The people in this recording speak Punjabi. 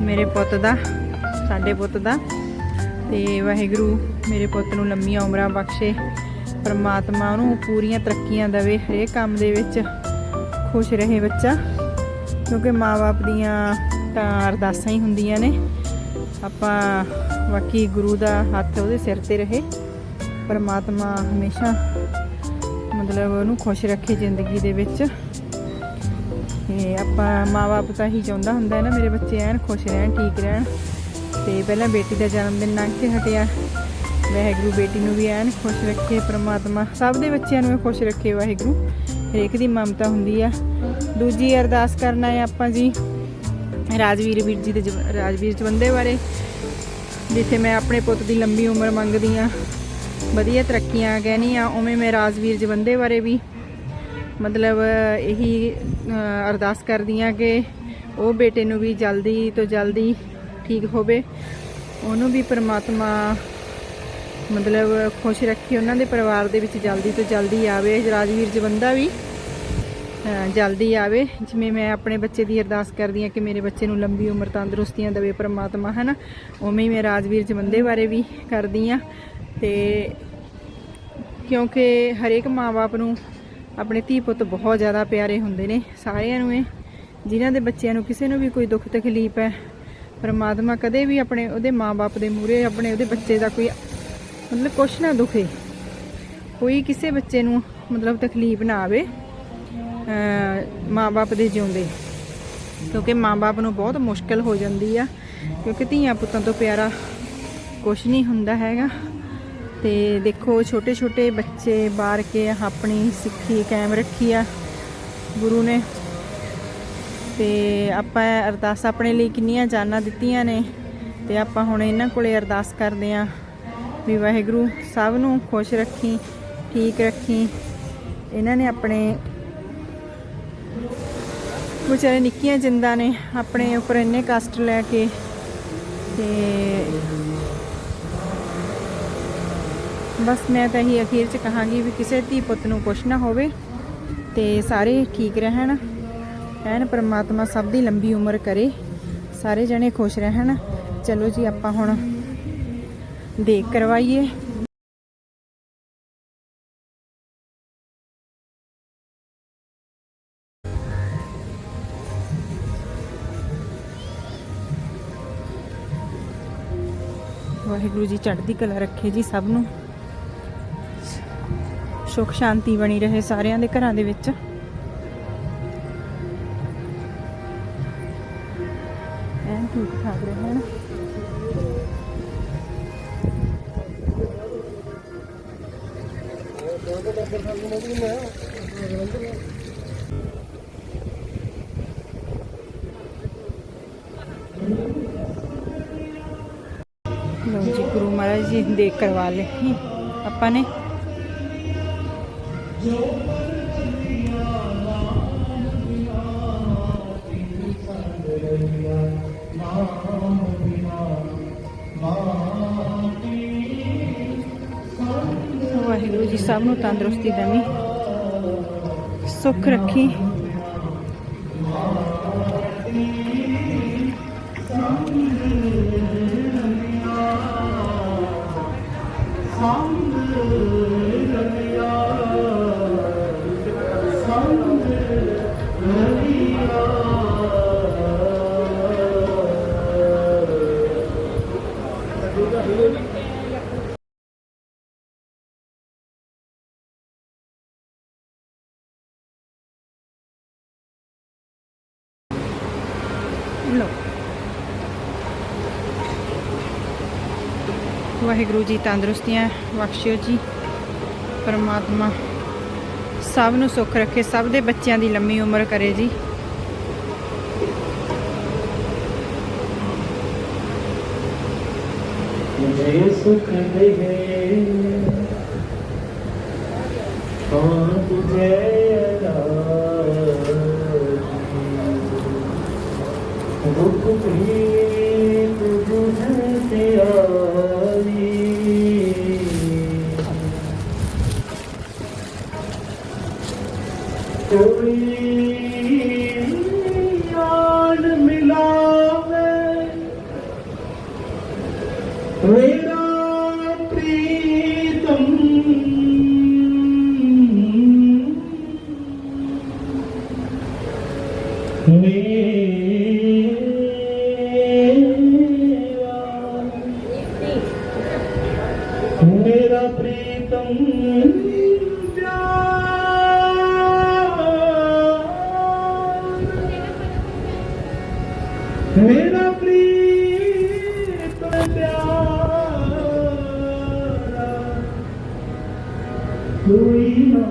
ਮੇਰੇ ਪੁੱਤ ਦਾ, ਸਾਡੇ ਪੁੱਤ ਦਾ। ਤੇ ਵਾਹਿਗੁਰੂ ਮੇਰੇ ਪੁੱਤ ਨੂੰ ਲੰਮੀਆਂ ਉਮਰਾਂ ਬਖਸ਼ੇ, ਪਰਮਾਤਮਾ ਉਹਨੂੰ ਪੂਰੀਆਂ ਤਰੱਕੀਆਂ ਦੇਵੇ, ਹਰੇਕ ਕੰਮ ਦੇ ਵਿੱਚ ਖੁਸ਼ ਰਹੇ ਬੱਚਾ। ਕਿਉਂਕਿ ਮਾਪੇ ਦੀਆਂ ਤਾਂ ਅਰਦਾਸਾਂ ਹੀ ਹੁੰਦੀਆਂ ਨੇ। ਆਪਾਂ ਬਾਕੀ ਗੁਰੂ ਦਾ ਹੱਥ ਉਹਦੇ ਸਿਰ ਤੇ ਰਹੇ। ਪਰਮਾਤਮਾ ਹਮੇਸ਼ਾ ਮਤਲਬ ਉਹਨੂੰ ਖੁਸ਼ ਰੱਖੇ ਜ਼ਿੰਦਗੀ ਦੇ ਵਿੱਚ। ਤੇ ਆਪਾਂ ਮਾਪੇ ਤਾਂ ਹੀ ਚਾਹੁੰਦਾ ਹੁੰਦਾ ਨਾ, ਮੇਰੇ ਬੱਚੇ ਐਨ ਖੁਸ਼ ਰਹਿਣ, ਠੀਕ ਰਹਿਣ। ਤੇ ਪਹਿਲਾਂ ਬੇਟੀ ਦਾ ਜਨਮ ਦਿਨ ਲੰਘ ਕੇ ਹਟਿਆ। ਵਾਹਿਗੁਰੂ ਬੇਟੀ ਨੂੰ ਵੀ ਐਨ ਖੁਸ਼ ਰੱਖੇ, ਪ੍ਰਮਾਤਮਾ ਸਭ ਦੇ ਬੱਚਿਆਂ ਨੂੰ ਇਹ ਖੁਸ਼ ਰੱਖੇ ਵਾਹਿਗੁਰੂ। ਹਰੇਕ ਦੀ ਮਮਤਾ ਹੁੰਦੀ ਆ। ਦੂਜੀ ਅਰਦਾਸ ਕਰਨਾ ਹੈ ਆਪਾਂ ਜੀ, ਰਾਜਵੀਰ ਵੀਰ ਜੀ ਦੇ ਜਵ- ਰਾਜਵੀਰ ਜਵੰਦੇ ਬਾਰੇ, ਜਿੱਥੇ ਮੈਂ ਆਪਣੇ ਪੁੱਤ ਦੀ ਲੰਬੀ ਉਮਰ ਮੰਗਦੀ ਆ। ਵਧੀਆ ਤਰੱਕੀਆਂ ਕਹਿਣੀ ਆ ਉਵੇਂ ਮੈਂ ਰਾਜਵੀਰ ਜਵੰਦੇ ਬਾਰੇ ਵੀ ਮਤਲਬ ਇਹੀ ਅਰਦਾਸ ਕਰਦੀ ਆ ਕਿ ਉਹ ਬੇਟੇ ਨੂੰ ਵੀ ਜਲਦੀ ਤੋਂ ਜਲਦੀ ਠੀਕ ਹੋਵੇ। ਉਹਨੂੰ ਵੀ ਪਰਮਾਤਮਾ ਮਤਲਬ ਖੁਸ਼ ਰੱਖੇ, ਉਹਨਾਂ ਦੇ ਪਰਿਵਾਰ ਦੇ ਵਿੱਚ ਜਲਦੀ ਤੋਂ ਜਲਦੀ ਆਵੇ, ਰਾਜਵੀਰ ਜਵੰਦਾ ਵੀ ਜਲਦੀ ਆਵੇ। ਜਿਵੇਂ ਮੈਂ ਆਪਣੇ ਬੱਚੇ ਦੀ ਅਰਦਾਸ ਕਰਦੀ ਆ ਕਿ ਮੇਰੇ ਬੱਚੇ ਨੂੰ ਲੰਬੀ ਉਮਰ ਤੰਦਰੁਸਤੀਆਂ ਦੇਵੇ ਪਰਮਾਤਮਾ ਹੈ ਨਾ ਉਵੇਂ ਹੀ ਮੈਂ ਰਾਜਵੀਰ ਜਵੰਦੇ ਬਾਰੇ ਵੀ ਕਰਦੀ ਆ ਤੇ ਕਿਉਂਕਿ ਹਰੇਕ ਮਾਂ-ਬਾਪ ਨੂੰ ਆਪਣੇ ਧੀ ਪੁੱਤ ਬਹੁਤ ਜ਼ਿਆਦਾ ਪਿਆਰੇ ਹੁੰਦੇ ਨੇ ਸਾਰਿਆਂ ਨੂੰ ਇਹ, ਜਿਨ੍ਹਾਂ ਦੇ ਬੱਚਿਆਂ ਨੂੰ ਕਿਸੇ ਨੂੰ ਵੀ ਕੋਈ ਦੁੱਖ ਤਕਲੀਫ ਹੈ, ਪਰਮਾਤਮਾ ਕਦੇ ਵੀ ਆਪਣੇ ਉਹਦੇ ਮਾਂ-ਬਾਪ ਦੇ ਮੂਹਰੇ, ਆਪਣੇ ਉਹਦੇ ਬੱਚੇ ਦਾ ਕੋਈ ਮਤਲਬ ਕੁਛ ਨਾ ਦੁਖੇ। ਕੋਈ ਕਿਸੇ ਬੱਚੇ ਨੂੰ ਮਤਲਬ ਤਕਲੀਫ ਨਾ ਆਵੇ ਅ ਮਾਂ-ਬਾਪ ਦੇ ਜਿਉਂਦੇ। ਕਿਉਂਕਿ ਮਾਂ-ਬਾਪ ਨੂੰ ਬਹੁਤ ਮੁਸ਼ਕਲ ਹੋ ਜਾਂਦੀ ਆ, ਕਿਉਂਕਿ ਧੀਆਂ ਪੁੱਤਾਂ ਤੋਂ ਪਿਆਰਾ ਕੁਛ ਨਹੀਂ ਹੁੰਦਾ ਹੈਗਾ। ਤੇ ਦੇਖੋ ਛੋਟੇ ਛੋਟੇ ਬੱਚੇ ਬਾਹਰ ਕੇ ਆਪਣੀ ਸਿੱਖੀ ਕਾਇਮ ਰੱਖੀ ਆ। ਗੁਰੂ ਨੇ। ਤੇ ਆਪਾਂ ਅਰਦਾਸ ਆਪਣੇ ਲਈ ਕਿੰਨੀਆਂ ਜਾਨਾਂ ਦਿੱਤੀਆਂ ਨੇ, ਤੇ ਆਪਾਂ ਹੁਣ ਇਹਨਾਂ ਕੋਲੇ ਅਰਦਾਸ ਕਰਦੇ ਆ। ਵੀ ਵਾਹਿਗੁਰੂ ਸਭ ਨੂੰ ਖੁਸ਼ ਰੱਖੀ, ਠੀਕ ਰੱਖੀ। ਇਹਨਾਂ ਨੇ ਆਪਣੇ ਵਿਚਾਰੇ ਨਿੱਕੀਆਂ ਜਿੰਦਾ ਨੇ, ਆਪਣੇ ਉੱਪਰ ਇੰਨੇ ਕਸ਼ਟ ਲੈ ਕੇ, ਤੇ ਬਸ ਮੈਂ ਤਾਂ ਇਹੀ ਅਖੀਰ ਚ ਕਹਾਂਗੀ ਵੀ ਕਿਸੇ ਧੀ ਪੁੱਤ ਨੂੰ ਕੁਛ ਨਾ ਹੋਵੇ ਤੇ ਸਾਰੇ ਠੀਕ ਰਹਿਣ, ਐਨ ਪਰਮਾਤਮਾ ਸਭ ਦੀ ਲੰਬੀ ਉਮਰ ਕਰੇ, ਸਾਰੇ ਜਣੇ ਖੁਸ਼ ਰਹਿਣ। ਚਲੋ ਜੀ, ਆਪਾਂ ਹੁਣ ਦੇਖ ਕਰਵਾਈਏ। ਵਾਹਿਗੁਰੂ ਜੀ, ਚੜ੍ਹਦੀ ਕਲਾ ਰੱਖੇ ਜੀ ਸਭ ਨੂੰ। ਸੁੱਖ, ਸ਼ਾਂਤੀ ਬਣੀ ਰਹੇ ਸਾਰਿਆਂ ਦੇ ਘਰਾਂ ਦੇ ਵਿੱਚ। ਐਨ ਠੀਕ ਠਾਕ ਰਹਿਣ ਲਓ ਜੀ, ਗੁਰੂ ਮਹਾਰਾਜ ਜੀ ਦੇਖ ਕਰਵਾ ਲਏ। ਆਪਾਂ ਨੇ ਵਾਹਿਗੁਰੂ ਜੀ ਸਭ ਨੂੰ ਤੰਦਰੁਸਤੀ ਦੇਵੀ। ਸੁੱਖ ਰੱਖੀ। ਲਓ। ਵਾਹਿਗੁਰੂ ਜੀ ਤੰਦਰੁਸਤੀਆਂ, ਬਖਸ਼ਿਓ ਜੀ। ਪਰਮਾਤਮਾ ਸਭ ਨੂੰ ਸੁੱਖ ਰੱਖੇ, ਸਭ ਦੇ ਬੱਚਿਆਂ ਦੀ ਲੰਮੀ ਉਮਰ ਕਰੇ ਜੀ। ਜੈ ਸੁਖ ਦੇਹੇ ਪਾਪ ਜੈ ਦੁਖ ਪ੍ਰੀਤ ਬੁਧ ਤੇ ਆਈ ਕੋਈ ਮੇਰਾ ਪ੍ਰੀਤਮ ਪਿਆਰ ਮੇਰਾ ਪ੍ਰੀਤਮ ਪਿਆਰਾ ਕੋਈ ਨਾ